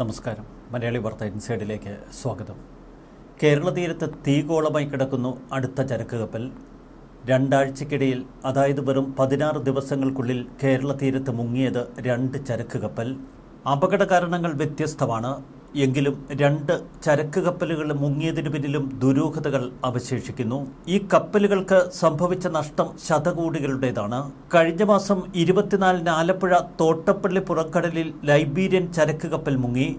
നമസ്കാരം. മലയാളി വാർത്ത ഇൻസൈഡിലേക്ക് സ്വാഗതം. കേരള തീരത്ത് തീഗോളമായി കിടക്കുന്നു അടുത്ത ചരക്ക് കപ്പൽ രണ്ടാഴ്ചക്കിടയിൽ അതായത് വെറും പതിനാറ് ദിവസങ്ങൾക്കുള്ളിൽ കേരള തീരത്ത് മുങ്ങിയത് രണ്ട് ചരക്ക് കപ്പൽ അപകട കാരണങ്ങൾ വ്യത്യസ്തമാണ്. എങ്കിലും രണ്ട് ചരക്ക് കപ്പലുകൾ മുങ്ങിയതിനു പിന്നിലും ദുരൂഹതകൾ അവശേഷിക്കുന്നു. ഈ കപ്പലുകൾക്ക് സംഭവിച്ച നഷ്ടം ശതകോടികളുടേതാണ്. കഴിഞ്ഞ മാസം ഇരുപത്തിനാലിന് ആലപ്പുഴ തോട്ടപ്പള്ളി പുറക്കടലിൽ ലൈബീരിയൻ ചരക്ക് കപ്പൽ മുങ്ങി.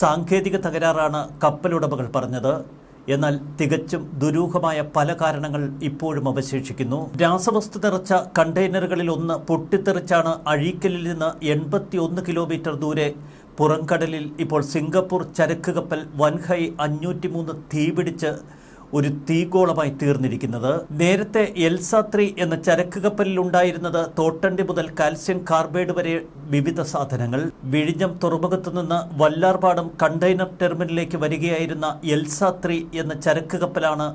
സാങ്കേതിക തകരാറാണ് കപ്പലുടമകൾ പറഞ്ഞത്. എന്നാൽ തികച്ചും ദുരൂഹമായ പല കാരണങ്ങൾ ഇപ്പോഴും അവശേഷിക്കുന്നു. രാസവസ്തു നിറച്ച കണ്ടെയ്നറുകളിൽ ഒന്ന് പൊട്ടിത്തെറിച്ചാണ് അഴീക്കലിൽ നിന്ന് എൺപത്തിയൊന്ന് കിലോമീറ്റർ ദൂരെ പുറംകടലിൽ ഇപ്പോൾ സിംഗപ്പൂർ ചരക്ക് കപ്പൽ വൻഹൈ അഞ്ഞൂറ്റിമൂന്ന് തീപിടിച്ച് ഒരു തീഗോളമായി തീർന്നിരിക്കുന്നത്. നേരത്തെ എൽസാത്രി എന്ന ചരക്ക് കപ്പലിൽ ഉണ്ടായിരുന്നത് തോട്ടണ്ടി മുതൽ കാൽസ്യം കാർബൈഡ് വരെ വിവിധ സാധനങ്ങൾ. വിഴിഞ്ഞം തുറമുഖത്തു നിന്ന് വല്ലാർപാടം കണ്ടെയ്നർ ടെർമിനലിലേക്ക് വരികയായിരുന്ന എൽസാത്രി എന്ന ചരക്ക് കപ്പലാണ്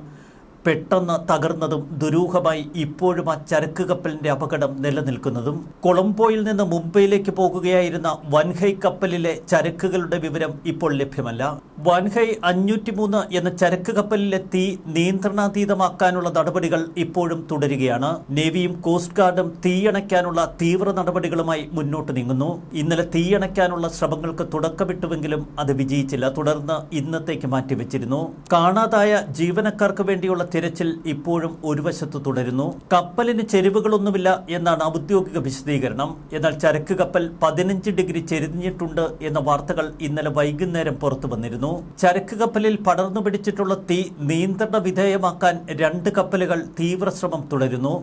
പെട്ടെന്ന് തകർന്നതും ദുരൂഹമായി ഇപ്പോഴും ആ ചരക്ക് കപ്പലിന്റെ അപകടം നിലനിൽക്കുന്നതും കൊളംബോയിൽ നിന്ന് മുംബൈയിലേക്ക് പോകുകയായിരുന്ന വൻഹൈ കപ്പലിലെ ചരക്കുകളുടെ വിവരം ഇപ്പോൾ ലഭ്യമല്ല. വൻഹൈ അഞ്ഞൂറ്റിമൂന്ന് എന്ന ചരക്ക് കപ്പലിലെ തീ നിയന്ത്രണാതീതമാക്കാനുള്ള നടപടികൾ ഇപ്പോഴും തുടരുകയാണ്. നേവിയും കോസ്റ്റ് ഗാർഡും തീയണയ്ക്കാനുള്ള തീവ്ര നടപടികളുമായി മുന്നോട്ട് നീങ്ങുന്നു. ഇന്നലെ തീയണയ്ക്കാനുള്ള ശ്രമങ്ങൾക്ക് തുടക്കമിട്ടുവെങ്കിലും അത് വിജയിച്ചില്ല. തുടർന്ന് ഇന്നത്തേക്ക് മാറ്റിവെച്ചിരുന്നു. കാണാതായ ജീവനക്കാർക്ക് വേണ്ടിയുള്ള തിരച്ചിൽ ഇപ്പോഴും ഒരു വശത്ത് തുടരുന്നു. കപ്പലിന് ചെരിവുകളൊന്നുമില്ല എന്നാണ് ഔദ്യോഗിക വിശദീകരണം. എന്നാൽ ചരക്ക് കപ്പൽ പതിനഞ്ച് ഡിഗ്രി ചെരിഞ്ഞിട്ടുണ്ട് എന്ന വാർത്തകൾ ഇന്നലെ വൈകുന്നേരം പുറത്തു വന്നിരുന്നു. ചരക്ക് കപ്പലിൽ പടർന്നു പിടിച്ചിട്ടുള്ള തീ നിയന്ത്രണ വിധേയമാക്കാൻ രണ്ട് കപ്പലുകൾ തീവ്രശ്രമം തുടരുന്നു.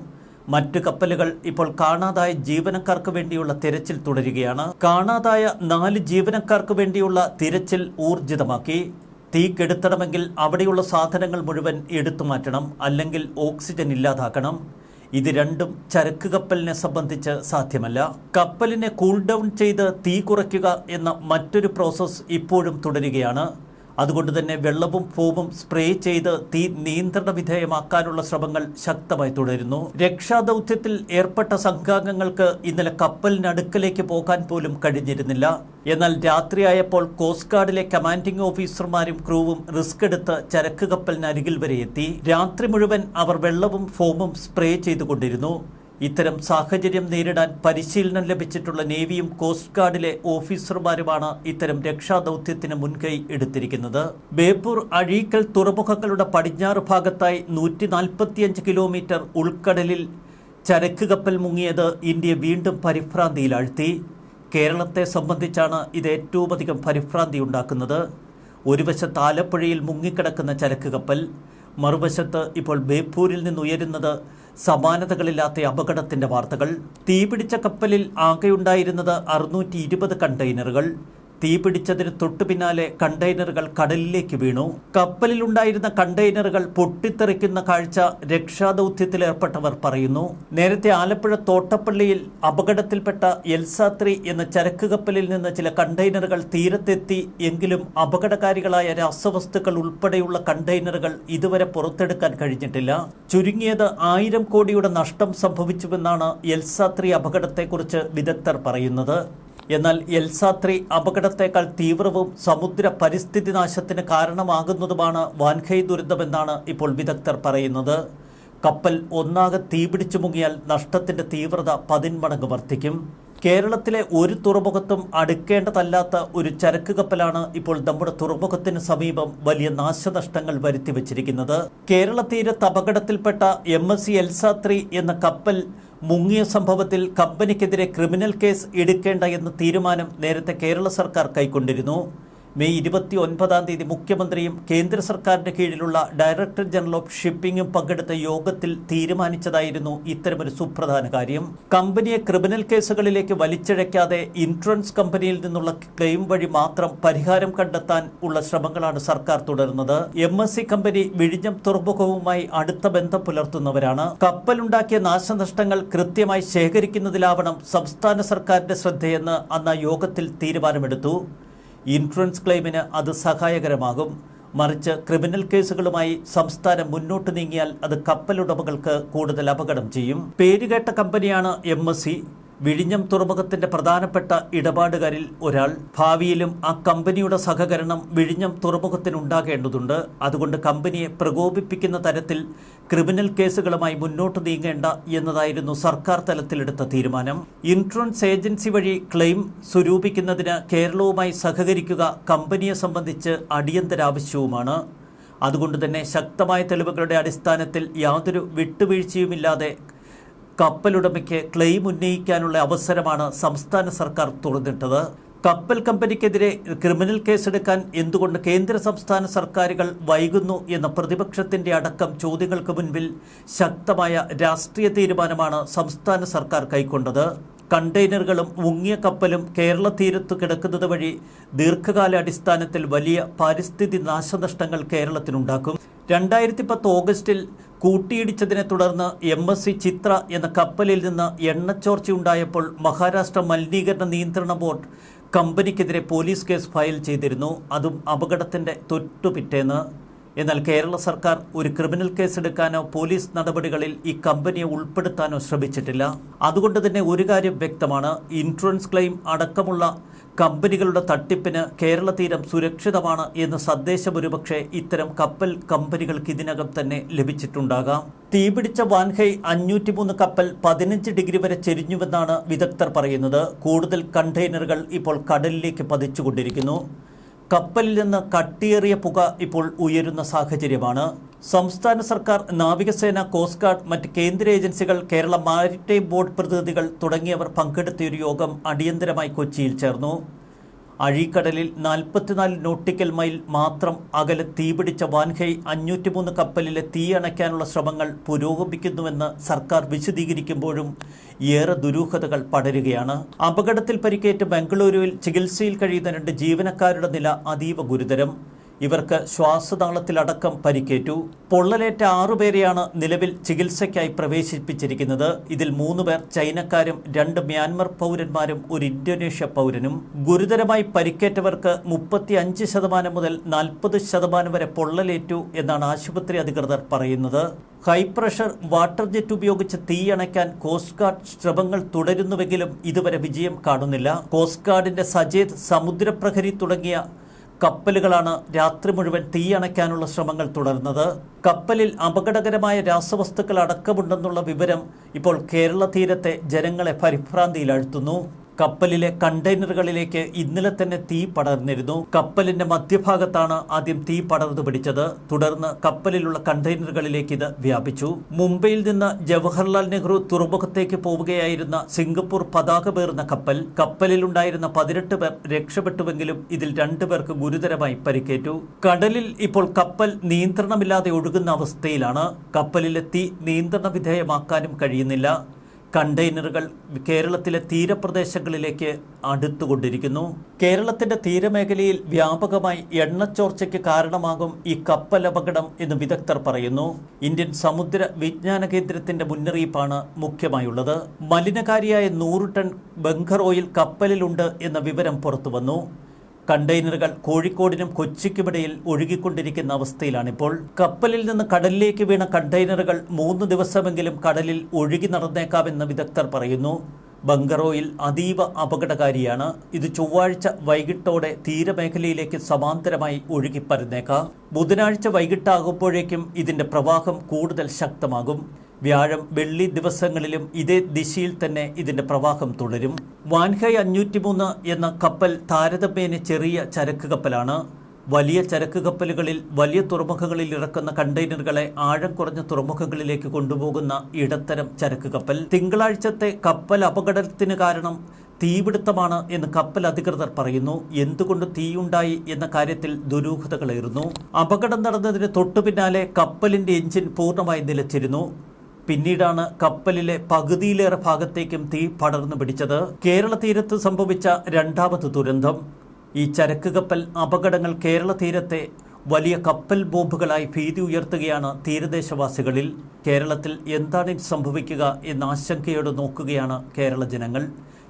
മറ്റു കപ്പലുകൾ ഇപ്പോൾ കാണാതായ ജീവനക്കാർക്ക് വേണ്ടിയുള്ള തിരച്ചിൽ തുടരുകയാണ്. കാണാതായ നാല് ജീവനക്കാർക്ക് വേണ്ടിയുള്ള തിരച്ചിൽ ഊർജിതമാക്കി. തീ കെടുത്തണമെങ്കിൽ അവിടെയുള്ള സാധനങ്ങൾ മുഴുവൻ എടുത്തു മാറ്റണം അല്ലെങ്കിൽ ഓക്സിജൻ ഇല്ലാതാക്കണം. ഇത് രണ്ടും ചരക്ക് കപ്പലിനെ സംബന്ധിച്ച് സാധ്യമല്ല. കപ്പലിനെ കൂൾ ഡൗൺ ചെയ്ത് തീ കുറയ്ക്കുക എന്ന മറ്റൊരു പ്രോസസ്സ് ഇപ്പോഴും തുടരുകയാണ്. അതുകൊണ്ട് തന്നെ വെള്ളവും ഫോമും സ്പ്രേ ചെയ്ത് തീ നിയന്ത്രണ വിധേയമാക്കാനുള്ള ശ്രമങ്ങൾ ശക്തമായി തുടരുന്നു. രക്ഷാദൗത്യത്തിൽ ഏർപ്പെട്ട സംഘാംഗങ്ങൾക്ക് ഇന്നലെ കപ്പലിനടുക്കലേക്ക് പോകാൻ പോലും കഴിഞ്ഞിരുന്നില്ല. എന്നാൽ രാത്രിയായപ്പോൾ കോസ്റ്റ് ഗാർഡിലെ കമാൻഡിംഗ് ഓഫീസർമാരും ക്രൂവും റിസ്ക് എടുത്ത് ചരക്ക് കപ്പലിന് അരികിൽ വരെ എത്തി. രാത്രി മുഴുവൻ അവർ വെള്ളവും ഫോമും സ്പ്രേ ചെയ്തുകൊണ്ടിരുന്നു. ഇത്തരം സാഹചര്യം നേരിടാൻ പരിശീലനം ലഭിച്ചിട്ടുള്ള നേവിയും കോസ്റ്റ് ഗാർഡിലെ ഓഫീസർമാരുമാണ് ഇത്തരം രക്ഷാദൌത്യത്തിന് മുൻകൈ എടുത്തിരിക്കുന്നത്. ബേപ്പൂർ അഴീക്കൽ തുറമുഖങ്ങളുടെ പടിഞ്ഞാറ് ഭാഗത്തായി നൂറ്റി നാൽപ്പത്തിയഞ്ച് കിലോമീറ്റർ ഉൾക്കടലിൽ ചരക്ക് കപ്പൽ മുങ്ങിയത് ഇന്ത്യ വീണ്ടും പരിഭ്രാന്തിയിലാഴ്ത്തി. കേരളത്തെ സംബന്ധിച്ചാണ് ഇത് ഏറ്റവും അധികം പരിഭ്രാന്തി ഉണ്ടാക്കുന്നത്. ഒരു വശത്ത് ആലപ്പുഴയിൽ മുങ്ങിക്കിടക്കുന്ന ചരക്ക് കപ്പൽ മറുവശത്ത് ഇപ്പോൾ ബേപ്പൂരിൽ നിന്നുയരുന്നത് സമാനതകളില്ലാത്ത അപകടത്തിന്റെ വാർത്തകൾ തീപിടിച്ച കപ്പലിൽ ആകെയുണ്ടായിരുന്നത് അറുന്നൂറ്റി ഇരുപത് കണ്ടെയ്നറുകൾ തീപിടിച്ചതിന് തൊട്ടു പിന്നാലെ കണ്ടെയ്നറുകൾ കടലിലേക്ക് വീണു. കപ്പലിലുണ്ടായിരുന്ന കണ്ടെയ്നറുകൾ പൊട്ടിത്തെറിക്കുന്ന കാഴ്ച രക്ഷാദൗത്യത്തിൽ ഏർപ്പെട്ടവർ പറയുന്നു. നേരത്തെ ആലപ്പുഴ തോട്ടപ്പള്ളിയിൽ അപകടത്തിൽപ്പെട്ട എൽസാത്രി എന്ന ചരക്ക് കപ്പലിൽ നിന്ന് ചില കണ്ടെയ്നറുകൾ തീരത്തെത്തി. എങ്കിലും അപകടകാരികളായ രാസവസ്തുക്കൾ ഉൾപ്പെടെയുള്ള കണ്ടെയ്നറുകൾ ഇതുവരെ പുറത്തെടുക്കാൻ കഴിഞ്ഞിട്ടില്ല. ചുരുങ്ങിയത് ആയിരം കോടിയുടെ നഷ്ടം സംഭവിച്ചുവെന്നാണ് എൽസാത്രി അപകടത്തെക്കുറിച്ച് വിദഗ്ധർ പറയുന്നത്. എന്നാൽ എൽസാത്രി അപകടത്തേക്കാൾ തീവ്രവും സമുദ്ര പരിസ്ഥിതി നാശത്തിന് കാരണമാകുന്നതുമാണ് വാൻഖൈ ദുരന്തമെന്നാണ് ഇപ്പോൾ വിദഗ്ധർ പറയുന്നത്. കപ്പൽ ഒന്നാകെ തീപിടിച്ചു മുങ്ങിയാൽ നഷ്ടത്തിന്റെ തീവ്രത പതിന്മടങ്ങ് വർദ്ധിക്കും. കേരളത്തിലെ ഒരു തുറമുഖത്തും അടുക്കേണ്ടതല്ലാത്ത ഒരു ചരക്ക് കപ്പലാണ് ഇപ്പോൾ നമ്മുടെ തുറമുഖത്തിന് സമീപം വലിയ നാശനഷ്ടങ്ങൾ വരുത്തിവെച്ചിരിക്കുന്നത്. കേരള തീരത്ത് അപകടത്തിൽപ്പെട്ട എം എസ് സി എൽസാത്രി എന്ന കപ്പൽ മുങ്ങിയ സംഭവത്തിൽ കമ്പനിക്കെതിരെ ക്രിമിനൽ കേസ് എടുക്കേണ്ട എന്ന തീരുമാനം നേരത്തെ കേരള സർക്കാർ കൈക്കൊണ്ടിരുന്നു. മെയ് ഇരുപത്തി ഒൻപതാം തീയതി മുഖ്യമന്ത്രിയും കേന്ദ്ര സർക്കാരിന്റെ കീഴിലുള്ള ഡയറക്ടർ ജനറൽ ഓഫ് ഷിപ്പിംഗും പങ്കെടുത്ത യോഗത്തിൽ തീരുമാനിച്ചതായിരുന്നു ഇത്തരമൊരു സുപ്രധാന കാര്യം. കമ്പനിയെ ക്രിമിനൽ കേസുകളിലേക്ക് വലിച്ചിഴയ്ക്കാതെ ഇൻഷുറൻസ് കമ്പനിയിൽ നിന്നുള്ള ക്ലെയിം വഴി മാത്രം പരിഹാരം കണ്ടെത്താൻ ഉള്ള ശ്രമങ്ങളാണ് സർക്കാർ തുടരുന്നത്. എം കമ്പനി വിഴിഞ്ഞം തുറമുഖവുമായി അടുത്ത ബന്ധം പുലർത്തുന്നവരാണ്. കപ്പലുണ്ടാക്കിയ നാശനഷ്ടങ്ങൾ കൃത്യമായി ശേഖരിക്കുന്നതിലാവണം സംസ്ഥാന സർക്കാരിന്റെ ശ്രദ്ധയെന്ന് അന്ന് യോഗത്തിൽ തീരുമാനമെടുത്തു. ഇൻഷുറൻസ് ക്ലെയിമിന് അത് സഹായകരമാകും. മറിച്ച് ക്രിമിനൽ കേസുകളുമായി സംസ്ഥാനം മുന്നോട്ട് നീങ്ങിയാൽ അത് കപ്പലുടമകൾക്ക് കൂടുതൽ അപകടം ചെയ്യും. പേരുകേട്ട കമ്പനിയാണ് എം വിഴിഞ്ഞം തുറമുഖത്തിന്റെ പ്രധാനപ്പെട്ട ഇടപാടുകാരിൽ ഒരാൾ. ഭാവിയിലും ആ കമ്പനിയുടെ സഹകരണം വിഴിഞ്ഞം തുറമുഖത്തിനുണ്ടാകേണ്ടതുണ്ട്. അതുകൊണ്ട് കമ്പനിയെ പ്രകോപിപ്പിക്കുന്ന തരത്തിൽ ക്രിമിനൽ കേസുകളുമായി മുന്നോട്ട് നീങ്ങേണ്ട എന്നതായിരുന്നു സർക്കാർ തലത്തിലെടുത്ത തീരുമാനം. ഇൻഷുറൻസ് ഏജൻസി വഴി ക്ലെയിം സ്വരൂപിക്കുന്നതിന് കേരളവുമായി സഹകരിക്കുക കമ്പനിയെ സംബന്ധിച്ച് അടിയന്തരാവശ്യവുമാണ് അതുകൊണ്ട് തന്നെ ശക്തമായ തെളിവുകളുടെ അടിസ്ഥാനത്തിൽ യാതൊരു വിട്ടുവീഴ്ചയുമില്ലാതെ കപ്പലുടമയ്ക്ക് ക്ലെയിം ഉന്നയിക്കാനുള്ള അവസരമാണ് സംസ്ഥാന സർക്കാർ തുറന്നിട്ടത്. കപ്പൽ കമ്പനിക്കെതിരെ ക്രിമിനൽ കേസെടുക്കാൻ എന്തുകൊണ്ട് കേന്ദ്ര സംസ്ഥാന സർക്കാരുകൾ വൈകുന്നു എന്ന പ്രതിപക്ഷത്തിന്റെ അടക്കം ചോദ്യങ്ങൾക്ക് മുൻപിൽ ശക്തമായ രാഷ്ട്രീയ തീരുമാനമാണ് സംസ്ഥാന സർക്കാർ കൈക്കൊണ്ടത്. കണ്ടെയ്നറുകളും മുങ്ങിയ കപ്പലും കേരള തീരത്ത് കിടക്കുന്നത് വഴി ദീർഘകാലാടിസ്ഥാനത്തിൽ വലിയ പാരിസ്ഥിതി നാശനഷ്ടങ്ങൾ കേരളത്തിനുണ്ടാക്കും. രണ്ടായിരത്തി പത്ത് ഓഗസ്റ്റിൽ കൂട്ടിയിടിച്ചതിനെ തുടർന്ന് എം എസ് സി ചിത്ര എന്ന കപ്പലിൽ നിന്ന് എണ്ണച്ചോർച്ചയുണ്ടായപ്പോൾ മഹാരാഷ്ട്ര മലിനീകരണ നിയന്ത്രണ ബോർഡ് കമ്പനിക്കെതിരെ പോലീസ് കേസ് ഫയൽ ചെയ്തിരുന്നു. അതും അപകടത്തിന്റെ തൊട്ടുപിറ്റേന്ന്. എന്നാൽ കേരള സർക്കാർ ഒരു ക്രിമിനൽ കേസെടുക്കാനോ പോലീസ് നടപടികളിൽ ഈ കമ്പനിയെ ഉൾപ്പെടുത്താനോ ശ്രമിച്ചിട്ടില്ല. അതുകൊണ്ട് തന്നെ ഒരു കാര്യം വ്യക്തമാണ്. ഇൻഷുറൻസ് ക്ലെയിം അടക്കമുള്ള കമ്പനികളുടെ തട്ടിപ്പിന് കേരള തീരം സുരക്ഷിതമാണ് എന്ന സന്ദേശം ഒരുപക്ഷെ ഇത്തരം കപ്പൽ കമ്പനികൾക്ക് ഇതിനകം തന്നെ ലഭിച്ചിട്ടുണ്ടാകാം. തീപിടിച്ച വാൻഹൈ അഞ്ഞൂറ്റിമൂന്ന് കപ്പൽ പതിനഞ്ച് ഡിഗ്രി വരെ ചെരിഞ്ഞുവെന്നാണ് വിദഗ്ധർ പറയുന്നത്. കൂടുതൽ കണ്ടെയ്നറുകൾ ഇപ്പോൾ കടലിലേക്ക് പതിച്ചുകൊണ്ടിരിക്കുന്നു. കപ്പലിൽ നിന്ന് കട്ടിയേറിയ പുക ഇപ്പോൾ ഉയരുന്ന സാഹചര്യമാണ്. സംസ്ഥാന സർക്കാർ നാവികസേന കോസ്റ്റ് ഗാർഡ് മറ്റ് കേന്ദ്ര ഏജൻസികൾ കേരള മാരിടൈം ബോർഡ് പ്രതിനിധികൾ തുടങ്ങിയവർ പങ്കെടുത്തിയൊരു യോഗം അടിയന്തരമായി കൊച്ചിയിൽ ചേർന്നു. അഴീക്കടലിൽ നാൽപ്പത്തിനാല് നോട്ടിക്കൽ മൈൽ മാത്രം അകലെ തീപിടിച്ച വാൻഹൈ അഞ്ഞൂറ്റിമൂന്ന് കപ്പലിലെ തീ അണയ്ക്കാനുള്ള ശ്രമങ്ങൾ പുരോഗമിക്കുന്നുവെന്ന് സർക്കാർ വിശദീകരിക്കുമ്പോഴും ഏറെ ദുരൂഹതകൾ പടരുകയാണ്. അപകടത്തിൽ പരിക്കേറ്റ് ബംഗളൂരുവിൽ ചികിത്സയിൽ കഴിയുന്ന രണ്ട് ജീവനക്കാരുടെ നില അതീവ ഗുരുതരം. ഇവർക്ക് ശ്വാസതാളത്തിലടക്കം പരിക്കേറ്റു. പൊള്ളലേറ്റ ആറുപേരെയാണ് നിലവിൽ ചികിത്സയ്ക്കായി പ്രവേശിപ്പിച്ചിരിക്കുന്നത്. ഇതിൽ മൂന്ന് പേർ ചൈനക്കാരും രണ്ട് മ്യാൻമർ പൗരന്മാരും ഒരു ഇന്തോനേഷ്യ പൗരനും. ഗുരുതരമായി പരിക്കേറ്റവർക്ക് മുപ്പത്തി അഞ്ച് ശതമാനം മുതൽ നാൽപ്പത് ശതമാനം വരെ പൊള്ളലേറ്റു എന്നാണ് ആശുപത്രി അധികൃതർ പറയുന്നത്. ഹൈ പ്രഷർ വാട്ടർ ജെറ്റ് ഉപയോഗിച്ച് തീയണയ്ക്കാൻ കോസ്റ്റ് ഗാർഡ് ശ്രമങ്ങൾ തുടരുന്നുവെങ്കിലും ഇതുവരെ വിജയം കാണുന്നില്ല. കോസ്റ്റ് ഗാർഡിന്റെ സജേത് സമുദ്രപ്രഹരി തുടങ്ങിയ കപ്പലുകളാണ് രാത്രി മുഴുവൻ തീയണയ്ക്കാനുള്ള ശ്രമങ്ങൾ തുടർന്നത്. കപ്പലിൽ അപകടകരമായ രാസവസ്തുക്കൾ അടക്കമുണ്ടെന്നുള്ള വിവരം ഇപ്പോൾ കേരള തീരത്തെ ജനങ്ങളെ പരിഭ്രാന്തിയിലാഴ്ത്തുന്നു. കപ്പലിലെ കണ്ടെയ്നറുകളിലേക്ക് ഇന്നലെ തന്നെ തീ പടർന്നിരുന്നു. കപ്പലിന്റെ മധ്യഭാഗത്താണ് ആദ്യം തീ പടർന്നു പിടിച്ചത്. തുടർന്ന് കപ്പലിലുള്ള കണ്ടെയ്നറുകളിലേക്ക് ഇത് വ്യാപിച്ചു. മുംബൈയിൽ നിന്ന് ജവഹർലാൽ നെഹ്റു തുറമുഖത്തേക്ക് പോവുകയായിരുന്ന സിംഗപ്പൂർ പതാക പേർന്ന കപ്പൽ കപ്പലിലുണ്ടായിരുന്ന പതിനെട്ട് പേർ രക്ഷപ്പെട്ടുവെങ്കിലും ഇതിൽ രണ്ടുപേർക്ക് ഗുരുതരമായി പരിക്കേറ്റു. കടലിൽ ഇപ്പോൾ കപ്പൽ നിയന്ത്രണമില്ലാതെ ഒഴുകുന്ന അവസ്ഥയിലാണ്. കപ്പലിലെ തീ നിയന്ത്രണ വിധേയമാക്കാനും കഴിയുന്നില്ല. കണ്ടെയ്നറുകൾ കേരളത്തിലെ തീരപ്രദേശങ്ങളിലേക്ക് അടുത്തുകൊണ്ടിരിക്കുന്നു. കേരളത്തിന്റെ തീരമേഖലയിൽ വ്യാപകമായി എണ്ണച്ചോർച്ചയ്ക്ക് കാരണമാകും ഈ കപ്പൽ അപകടം എന്ന് വിദഗ്ധർ പറയുന്നു. ഇന്ത്യൻ സമുദ്ര വിജ്ഞാന കേന്ദ്രത്തിന്റെ മുന്നറിയിപ്പാണ് മുഖ്യമായുള്ളത്. മലിനകാരിയായ നൂറ് ടൺ ബങ്കർ ഓയിൽ കപ്പലിലുണ്ട് എന്ന വിവരം പുറത്തുവന്നു. കണ്ടെയ്നറുകൾ കോഴിക്കോടിനും കൊച്ചിക്കുമിടയിൽ ഒഴുകിക്കൊണ്ടിരിക്കുന്ന അവസ്ഥയിലാണിപ്പോൾ. കപ്പലിൽ നിന്ന് കടലിലേക്ക് വീണ കണ്ടെയ്നറുകൾ മൂന്ന് ദിവസമെങ്കിലും കടലിൽ ഒഴുകി നടന്നേക്കാമെന്ന് വിദഗ്ധർ പറയുന്നു. ബംഗറോയിൽ അതീവ അപകടകാരിയാണ്. ഇത് ചൊവ്വാഴ്ച വൈകിട്ടോടെ തീരമേഖലയിലേക്ക് സമാന്തരമായി ഒഴുകിപ്പരുന്നേക്കാം. ബുധനാഴ്ച വൈകിട്ടാകുമ്പോഴേക്കും ഇതിന്റെ പ്രവാഹം കൂടുതൽ ശക്തമാകും. വ്യാഴം വെള്ളി ദിവസങ്ങളിലും ഇതേ ദിശയിൽ തന്നെ ഇതിന്റെ പ്രവാഹം തുടരും. വാൻഹൈ അഞ്ഞൂറ്റിമൂന്ന് എന്ന കപ്പൽ താരതമ്യേന ചെറിയ ചരക്ക് കപ്പലാണ്. വലിയ ചരക്ക് കപ്പലുകളിൽ വലിയ തുറമുഖങ്ങളിൽ ഇറക്കുന്ന കണ്ടെയ്നറുകളെ ആഴം കുറഞ്ഞ തുറമുഖങ്ങളിലേക്ക് കൊണ്ടുപോകുന്ന ഇടത്തരം ചരക്ക് കപ്പൽ. തിങ്കളാഴ്ചത്തെ കപ്പൽ അപകടത്തിന് കാരണം തീപിടുത്തമാണ് എന്ന് കപ്പൽ അധികൃതർ പറയുന്നു. എന്തുകൊണ്ട് തീയുണ്ടായി എന്ന കാര്യത്തിൽ ദുരൂഹതകളേറുന്നു. അപകടം നടന്നതിന് തൊട്ടു പിന്നാലെ കപ്പലിന്റെ എഞ്ചിൻ പൂർണമായി നിലച്ചിരുന്നു. പിന്നീടാണ് കപ്പലിലെ പകുതിയിലേറെ ഭാഗത്തേക്കും തീ പടർന്നു പിടിച്ചത്. കേരള തീരത്ത് സംഭവിച്ച രണ്ടാമത് ദുരന്തം. ഈ ചരക്ക് കപ്പൽ അപകടങ്ങൾ കേരള തീരത്തെ വലിയ കപ്പൽ ബോംബുകളായി ഭീതി ഉയർത്തുകയാണ് തീരദേശവാസികളിൽ. കേരളത്തിൽ എന്താണ് സംഭവിക്കുക എന്ന ആശങ്കയോടെ നോക്കുകയാണ് കേരള ജനങ്ങൾ.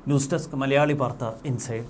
ന്യൂസ് ഡെസ്ക് മലയാളി വാർത്ത ഇൻസൈഡ്.